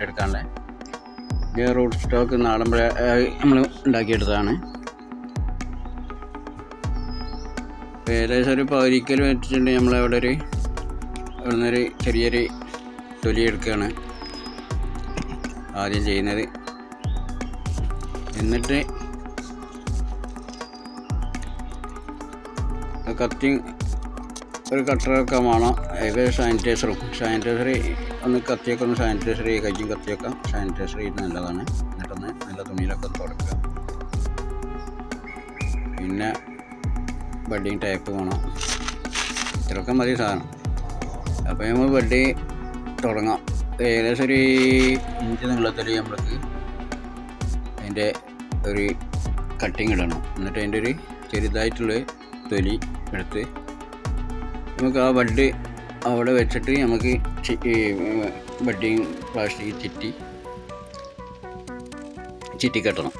Bed ഇത് root stock നാടൻ നമ്മൾ ഉണ്ടാക്കിയെടുത്തതാണ്. ഏകദേശം ഒരു പൗരിക്കൽ വെച്ചിട്ടുണ്ട് നമ്മളവിടെ ഒരു അവിടെ നിന്നൊരു ചെറിയൊരു തൊലി എടുക്കുകയാണ് ആദ്യം ചെയ്യുന്നത്. എന്നിട്ട് കത്തി ഒരു കട്ടറൊക്കെ വേണം ഏകദേശം സാനിറ്റൈസറും സാനിറ്റൈസറി ഒന്ന് കത്തിയൊക്കെ ഒന്ന് സാനിറ്റൈസർ ചെയ്യുക കയ്യും കത്തിയൊക്കെ ചെയ്യുന്നത് നല്ലതാണ്. എന്നിട്ടൊന്ന് നല്ല തുണിയിലൊക്കെ തുടക്കുക. പിന്നെ ബെഡിങ് ടൈപ്പ് വേണം. ഇത്രയൊക്കെ മതി സാധനം. അപ്പോൾ നമ്മൾ ബഡ് തുടങ്ങാം. ഏകദേശം ഒരു ഇഞ്ച് നീളത്തിൽ നമ്മൾക്ക് അതിന്റെ ഒരു കട്ടിങ് ഇടണം. എന്നിട്ട് അതിന്റെ ഒരു ചെറുതായിട്ടുള്ള തൊലി എടുത്ത് നമുക്ക് ആ ബഡ് അവിടെ വെച്ചിട്ട് നമുക്ക് ബഡ്ഡിയും പ്ലാസ്റ്റിക് ചിറ്റി ചിറ്റി കെട്ടണം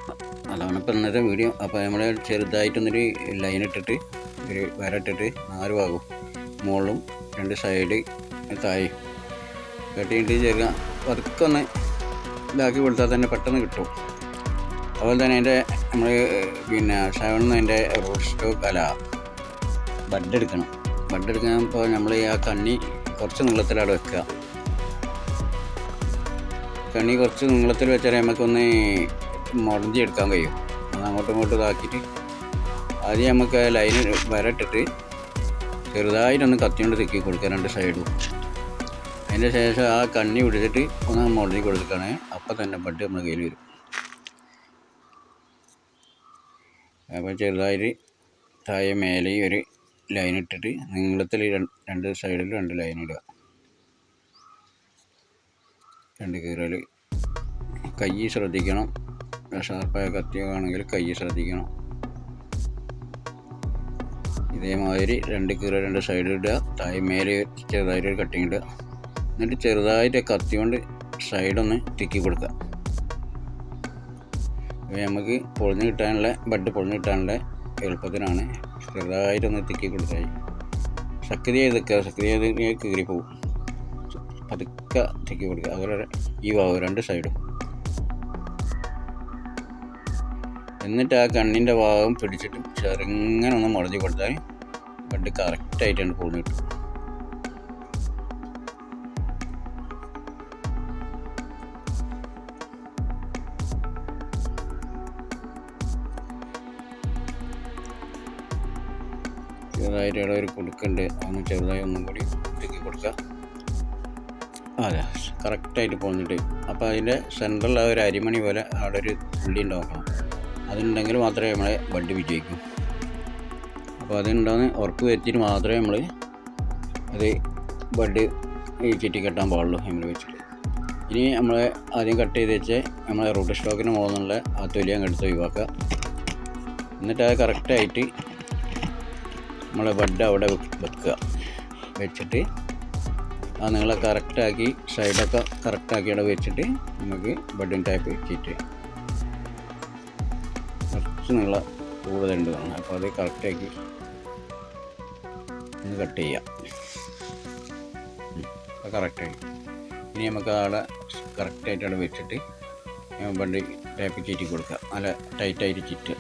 അതാണ് ഇപ്പം ഇന്നത്തെ വീഡിയോ. അപ്പോൾ നമ്മൾ ചെറുതായിട്ടൊന്നൊരു ലൈൻ ഇട്ടിട്ട് ഒരു വര ഇട്ടിട്ട് നാല് ഭാഗവും മുകളിലും രണ്ട് സൈഡ് താഴെ കെട്ടിയിട്ട് ചെറുക പതുക്കൊന്ന് ഇതാക്കി കൊടുത്താൽ തന്നെ പെട്ടെന്ന് കിട്ടും. അതുപോലെ തന്നെ അതിന്റെ നമ്മൾ പിന്നെ സെവൻ അതിന്റെ റൂട്ട് കല ബഡ് എടുക്കണം. ബഡ് എടുക്കാൻ ഇപ്പോൾ നമ്മൾ ആ കണ്ണി കുറച്ച് നീളത്തിലവിടെ വെക്കുക. കണ്ണി കുറച്ച് നീളത്തിൽ വെച്ചാൽ നമുക്കൊന്ന് മുടഞ്ചി എടുക്കാൻ കഴിയും. അത് അങ്ങോട്ടും ഇങ്ങോട്ടും ഇതാക്കിയിട്ട് ആദ്യം നമുക്ക് ലൈൻ വരട്ടിട്ട് ചെറുതായിട്ടൊന്ന് കത്തിയോണ്ട് തിക്കി കൊടുക്കുക രണ്ട് സൈഡും. അതിന്റെ ശേഷം ആ കണ്ണി പിടിച്ചിട്ട് ഒന്ന് മുടഞ്ഞി കൊടുക്കുകയാണെങ്കിൽ അപ്പം തന്നെ ബഡ് നമ്മുടെ കയ്യിൽ വരും. അപ്പോൾ ചെറുതായിട്ട് താഴെ മേലെ ഒരു ലൈൻ ഇട്ടിട്ട് നീളത്തിൽ രണ്ട് സൈഡിൽ രണ്ട് ലൈൻ ഇടുക. രണ്ട് കീറൽ കൈ ശ്രദ്ധിക്കണം. ഷാർപ്പായ കത്തിയാണെങ്കിൽ കൈ ശ്രദ്ധിക്കണം. ഇതേമാതിരി രണ്ട് കീറ രണ്ട് സൈഡിൽ ഇടുക. തായി മേലെ ചെറുതായിട്ട് ഒരു കട്ടിങ് ഇടുക. എന്നിട്ട് ചെറുതായിട്ട് കത്തി കൊണ്ട് സൈഡൊന്ന് തിക്കി കൊടുക്കുക. അപ്പോൾ നമുക്ക് പൊളിഞ്ഞ് കിട്ടാനുള്ള ബഡ് പൊളിഞ്ഞ് കിട്ടാനുള്ള എളുപ്പത്തിനാണ് ചെറുതായിട്ടൊന്ന് തിക്കി കൊടുത്താൽ ശക്തി ചെയ്ത് നിൽക്കുക ശക്തി ചെയ്ത് കീറി പോകും പതുക്കെ തിക്കി കൊടുക്കുക. അതുപോലെ ഈ ഭാഗം രണ്ട് സൈഡും. എന്നിട്ട് ആ കണ്ണിന്റെ ഭാഗം പിടിച്ചിട്ട് ചെറുങ്ങനെ ഒന്ന് മുടഞ്ഞ് കൊടുത്താൽ ബഡ് കറക്റ്റായിട്ടാണ് പോകുന്നത് കിട്ടും. ചെറുതായിട്ട് ഇവിടെ ഒരു കുടുക്കുണ്ട്. ചെറുതായി ഒന്നും കൂടി ഇടുക്കി കൊടുക്കുക അതെ കറക്റ്റായിട്ട് പോന്നിട്ട്. അപ്പോൾ അതിന്റെ സെൻട്രലിൽ ആ ഒരു അരിമണി പോലെ അവിടെ ഒരു പുള്ളി ഉണ്ടാക്കണം. അതുണ്ടെങ്കിൽ മാത്രമേ നമ്മളെ ബഡ് വിജയിക്കൂ. അപ്പോൾ അതുണ്ടെന്ന് ഉറപ്പ് വരുത്തിയിട്ട് മാത്രമേ നമ്മൾ അത് ബഡ് ചുറ്റി കെട്ടാൻ പാടുള്ളൂ നമ്മൾ വെച്ചിട്ട്. ഇനി നമ്മൾ ആദ്യം കട്ട് ചെയ്ത് വെച്ച് നമ്മളെ റൂട്ട് സ്റ്റോക്കിന് മുകളിലുള്ള ആ തൊലി അങ്ങ് എടുത്ത് ഒഴിവാക്കുക. എന്നിട്ട് അത് കറക്റ്റായിട്ട് നമ്മളെ ബഡ് അവിടെ വെക്കുക. വെച്ചിട്ട് അത് നിങ്ങളെ കറക്റ്റാക്കി സൈഡൊക്കെ കറക്റ്റാക്കി അവിടെ വെച്ചിട്ട് നമുക്ക് ബഡിങ് ടൈപ്പ് ചീറ്റ് കുറച്ച് നിങ്ങളെ കൂടുതലുണ്ട് തോന്നുന്നു. അപ്പോൾ അത് കറക്റ്റാക്കി ഒന്ന് കട്ട് ചെയ്യാം. അപ്പോൾ കറക്റ്റായി. ഇനി നമുക്ക് അവിടെ കറക്റ്റായിട്ട് അവിടെ വെച്ചിട്ട് ബഡ് ടൈപ്പ് ചീറ്റി കൊടുക്കുക നല്ല ടൈറ്റായിട്ട് ചീറ്റുക